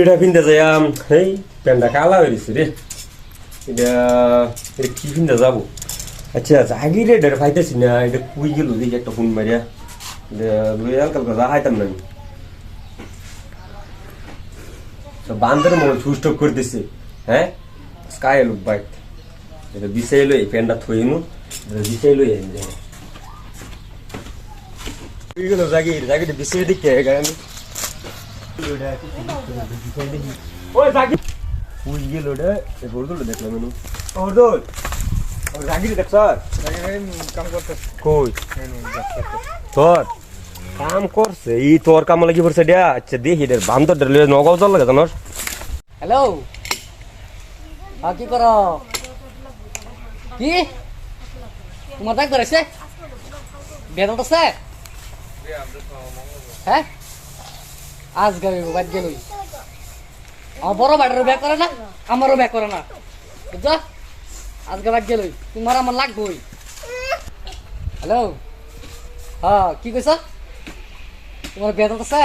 এটা কিনতে যাইয়াম এই প্যান্টটা কালা হয়ে গেছে রে। এটা এটা কি কিনতে যাব? আচ্ছা জাগি রে, এটা পাইতেছি না, এটা কুই গেল, দেখি একটা ফোন মারিয়া। কালকে যা হাইতাম না আমি। সব বান্দর মনে সুস্থ করতেছে হ্যাঁ? স্কাই লুক বাইক। এটা বিছাই লই প্যান্টটা থই নু এটা আইন। যায় কুই গেল জাগি জাগিটা বিছাই দেখে আমি। ওই জাগি কুই গেল রে এ বড়দুল দেখলাম আমি বড়দুল ও জাগি দেখ স্যার। কাম করতে কই? তোর? কাম করছে। ই তোর কাম লাগি পড়ছে দিয়া আচ্ছা দেখি রে বান্দর ডলে নগাও চল লাগে জানোস? হ্যালো? হ্যাঁ কি কর? কি? তোমার ব্যাগ ধরেছে? বেতন আছে হ্যাঁ? আজ গাবি বাদ গেল আমার বড় বাটারও ব্যাগ করে না, আমারও ব্যাগ করে না। বুঝছ? আজকে বাদ গেল তোমার আমার লাগবই। হ্যালো? হ্যাঁ কি কইছ? তোমার বেতন আছে?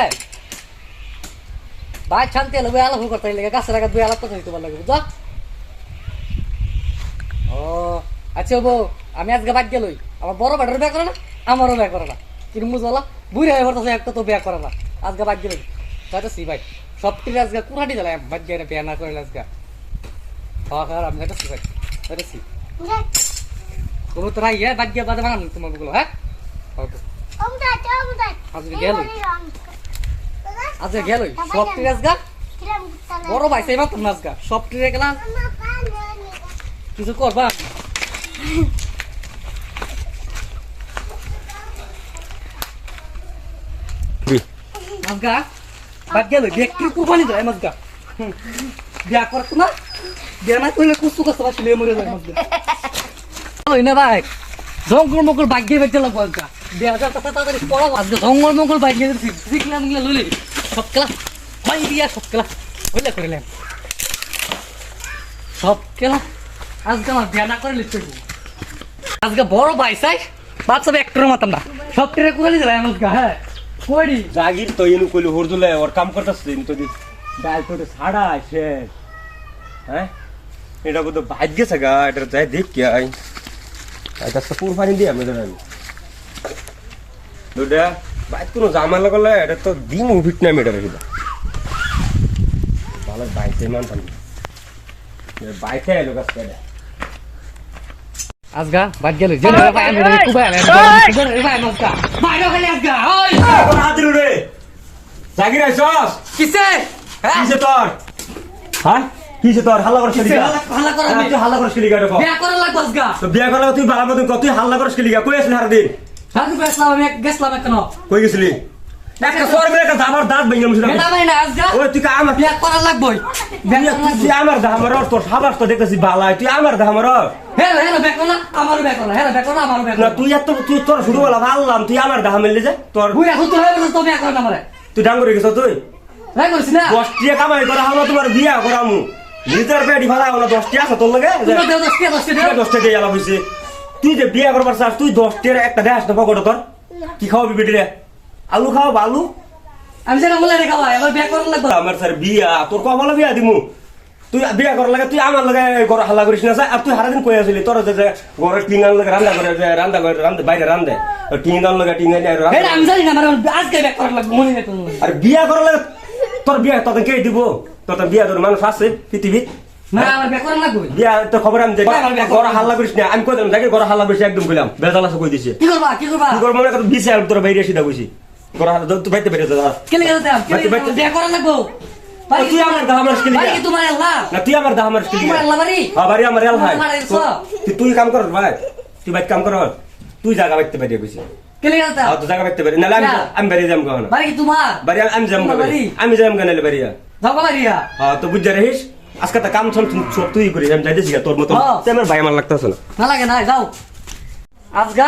ভাই, শান্তি হলো বই আলাপ করতে লাগে, গাছের আঘাত বই আলাপ করতে তোমার লাগে, বুঝছ? ও আচ্ছা বউ, আমি আজকে বাদ গেলই আমার বড় বেটার বিয়া করে না, আমারও বিয়া করে না। কিন্তু বুঝলা বুড়ি হয়ে পড়তেছে, একটা তো বিয়া করে না। আজকে বাদ গেলই যাইতেছি ভাই। সব টিরে আজকে কুড়াটি দিলাম বাদ গিয়ে বিয়া না করে আজকে। হ্যাঁ হ্যাঁ আমি যাইতেছি ভাই হ্যাঁ বাদ গিয়ে বাদে বানাম তোমারগুলো হ্যাঁ. আজকে গেলই আজকে গেলই সব টিরে আজকে? বড় ভাই সেই মাত্র নাচগা সব টিরে গেলাম কিছু করবা? নাচগা জঙ্গল মঙ্গল ভাগ্যে বেঁচে লাগবো আজকা আজকে জঙ্গল মঙ্গল ভাগ্যে শিখলাম গিয়ে লইলে সব দিয়া সব খেলা। হইলে করিলাম সব খেলা আজকে আমার বিয়া না করে লিখতে আজকে বড় ভাই, চাই? বাচ্চা একটার মাতাম না। সব টেরে করে দিলাম আজকে হ্যাঁ। কইডি জাগির তো ইনু কইলো হরদুলে ওর কাম করতেছে ইনু তো ডাল তো ছাড়া আছে। হ্যাঁ? এটা কত ভাগ্য গেছে গা এটা যাই দেখ কি আই এটা তো পুরো পানি দিয়ে আমি জানি। দুটা বাইক কোনো জামালা করলে এটা তো দিন উভিট না মেটার এটা ভালো বাইকে মানতাম বাইকে এলো গাছ কেটে আজগা বাদ গেল। যে ভাই আমি কুবাই আলে কুবাই ভাই আজগা বাইরে খালি আজগা। ওই হাতির রে। জাগির আইসস কিসে? হ্যাঁ। কিসে তোর? হ্যাঁ? কিসে তোর? হাল্লা করছিস করা তুই হাল্লা করছিস লিগা বিয়া করে লাগবো আজগা। তো বিয়া করলে তুই বালা মতন কত হাল্লা করছিস লিগা কই আসলি গেছলাম আমি গেছলাম কেন কই গেছিলি? একটা সর মেরে একটা দাবার দাঁত ভেঙে মানে না আজগা ওই তুই আমার বিয়া করা করা তুই আমার দামার তোর সাবাস তো দেখতেছি বালাই। তুই আমার দামার হ্যাঁ হ্যাঁ হ্যাঁ বিয়া করলা আমারও বিয়া না তুই এত তুই তোর শুরু বলা তুই আমার দাহা মেললি যে তোর হয়ে গেছে তো আমারে তুই ডাঙ্গরে গেছ তুই? হ্যাঁ করছিস না। দশ কামাই করা হলো তোমার বিয়া করামু। নিজের পেটি ভাড়া হলো দশ টিয়া আছে তোর লাগে? তুমি দেও দশ কে দশ কে দেও দশ টাকা দিয়ে আলাপ হয়েছে তুই যে বিয়া করবার চাস তুই দশ টিয়ার একটা দেশ না পকড় তোর? কি খাওয়াবি বেটি রে আলু খাওয়াবো আলু আমি সেটা বলে রেখা ভাই এবার বিয়া করা লাগবে। আমার স্যার বিয়া তোর কপালে বিয়া দিমু? তুই বিয়া করার লাগে তুই আমার লাগে ঘর হাল্লা করিস না আর তুই সারাদিন কই আসলি তোর যে ঘরের টিঙার লাগে রান্দা করে যে রান্দা করে রান্দা বাইরে রান্দে টিঙার লাগে টিঙা নিয়ে হ্যাঁ আমি জানি না আমার আজকে বিয়া করা লাগবে মনে নেই আর বিয়া করার লাগে তোর বিয়া তোর কে দিব? তোর বিয়া তোর মানুষ আছে পৃথিবী। আমি ঘর কই দিলাম ঘর একদম কইলাম। বেজাল আছে কই দিছে? কি করবা কি করবা? কি করব? তোর বাইরে সিধা কইছি। বাইতে বাইরে যা কেলে গেল কেলে। বিয়া করা লাগবে? তুই আমার দাম আমার স্কিল ভাই তোমার আল্লাহ? না তুই আমার দাম আমার স্কিল আল্লাহ বাড়ি? হ্যাঁ বাড়ি আমার। তুই তুই কাম কর ভাই। তুই বাইক কাম কর তুই জায়গা বাইতে বাইরে কইছি কেলে গেল তুই জায়গা বাইতে বাইরে নালে আমি না। আমি যাম বাড়ি তোমার? বাড়ি আমি যাম গো বাড়ি? আমি যাম গো নালে বাড়িয়া যাও বাড়িয়া হ্যাঁ তো বুঝ রহিস আজকে তো কাম সব সব তুই করিস আমি যাইতেছি গা, তোর মতো হ্যাঁ। আমার ভাই আমার লাগতেছে না। না লাগে না যাও। আজগা